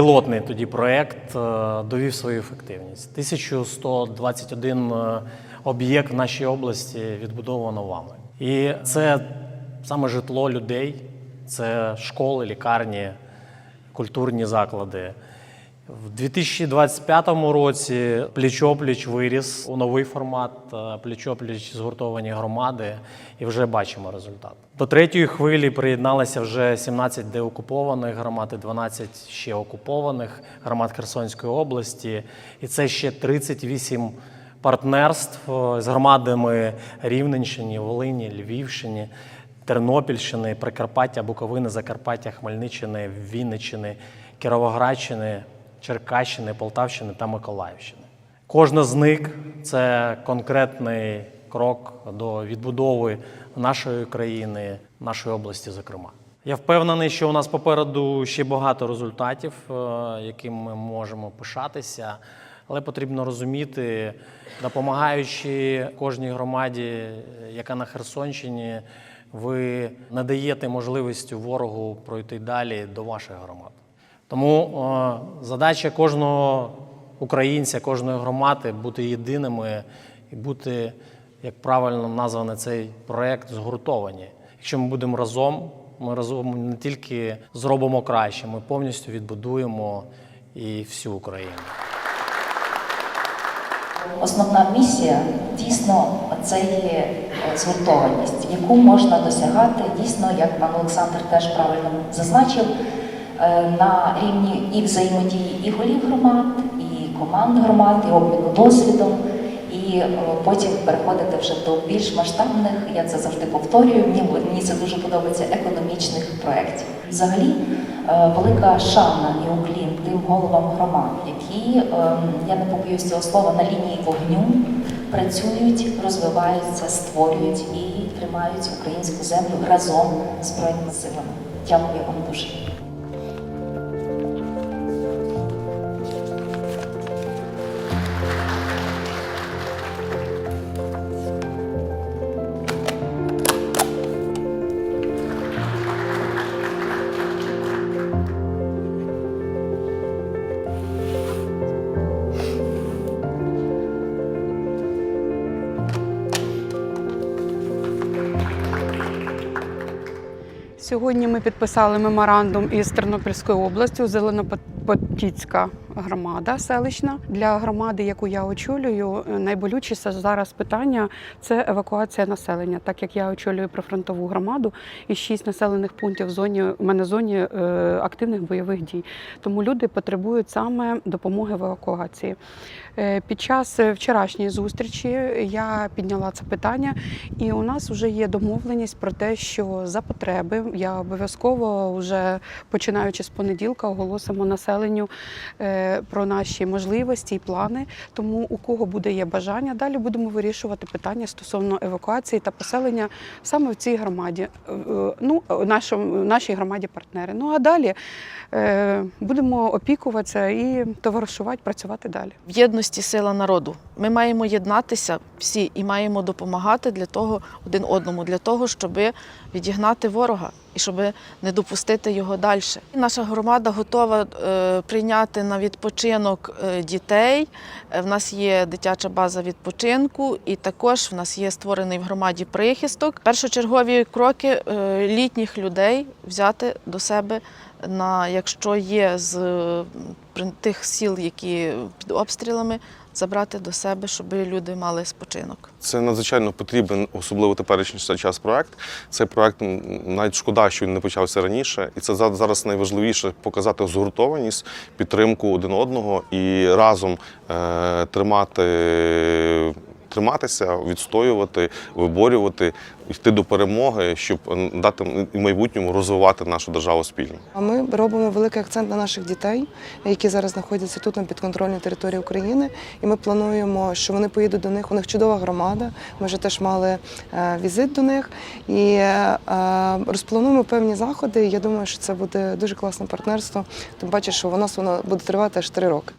Пілотний тоді проєкт е, довів свою ефективність. 1121 е, об'єкт в нашій області відбудовано вами. І це саме житло людей, це школи, лікарні, культурні заклади. В 2025 році пліч-опліч виріс у новий формат е, пліч-опліч згуртовані громади, і вже бачимо результат. До третьої хвилі приєдналися вже 17 деокупованих громад і 12 ще окупованих громад Херсонської області, і це ще 38 партнерств е, з громадами Рівненщини, Волині, Львівщини. Тернопільщини, Прикарпаття, Буковини, Закарпаття, Хмельниччини, Вінниччини, Кіровоградщини, Черкащини, Полтавщини та Миколаївщини. Кожна з них це конкретний крок до відбудови нашої країни, нашої області, зокрема. Я впевнений, що у нас попереду ще багато результатів, е, яким ми можемо пишатися, але потрібно розуміти, допомагаючи кожній громаді, яка на Херсонщині, ви не даєте можливості ворогу пройти далі до ваших громад. Тому е, задача кожного українця, кожної громади бути єдиними і бути, як правильно названий цей проект, згуртовані. Якщо ми будемо разом, ми разом не тільки зробимо краще, ми повністю відбудуємо і всю Україну. Основна місія дійсно це є е, згуртованість, яку можна досягати дійсно, як пан Олександр теж правильно зазначив, на рівні і взаємодії і голів громад, і команд громад, і обміну досвідом, і е, потім переходити вже до більш масштабних, я це завжди повторюю. Мені мені це дуже подобається економічних проєктів. Взагалі, е, велика шана і уклін тим головам громад, які ем, я не побоюсь цього слова на лінії вогню працюють, розвиваються, створюють і тримають українську землю разом з збройними силами. Дякую вам дуже. Сьогодні ми підписали меморандум із Тернопільською областю, Зеленопотіцька громада селищна. Для громади, яку я очолюю, найболючіше зараз питання це евакуація населення. Так як я очолюю прифронтову громаду і шість населених пунктів в зоні в мене зоні е, активних бойових дій. Тому люди потребують саме допомоги в евакуації. Е, Під час вчорашньої зустрічі я підняла це питання, і у нас вже є домовленість про те, що за потреби я обов'язково вже починаючи з понеділка оголосимо населенню е, про наші можливості і плани. Тому у кого буде є бажання, далі будемо вирішувати питання стосовно евакуації та поселення саме в цій громаді, е, е, ну нашій громаді партнери. Ну а далі е, будемо опікуватися і товаришувати, працювати далі. в єдності сила народу. Ми маємо єднатися всі і маємо допомагати для того один одному, для того, щоб відігнати ворога і щоб не допустити його далі. Наша громада готова прийняти на відпочинок е, дітей. Е, В нас є дитяча база відпочинку, і також в нас є створений в громаді прихисток. Першочергові кроки е, літніх людей взяти до себе на якщо є з тих сіл, які під обстрілами, забрати до себе, щоб люди мали спочинок. Це надзвичайно потрібен, особливо теперішній час проект. Цей проект навіть шкода, що він не почався раніше, і це за- зараз найважливіше показати згуртованість, підтримку один одного і разом е, тримати. Триматися, відстоювати, виборювати, йти до перемоги, щоб дати в майбутньому розвивати нашу державу спільно. А ми робимо великий акцент на наших дітей, які зараз знаходяться тут на підконтрольній території України. І ми плануємо, що вони поїдуть до них. У них чудова громада. Ми вже теж мали е, візит до них і е, розплануємо певні заходи. Я думаю, що це буде дуже класне партнерство. Тим паче, що у нас воно буде тривати аж три роки.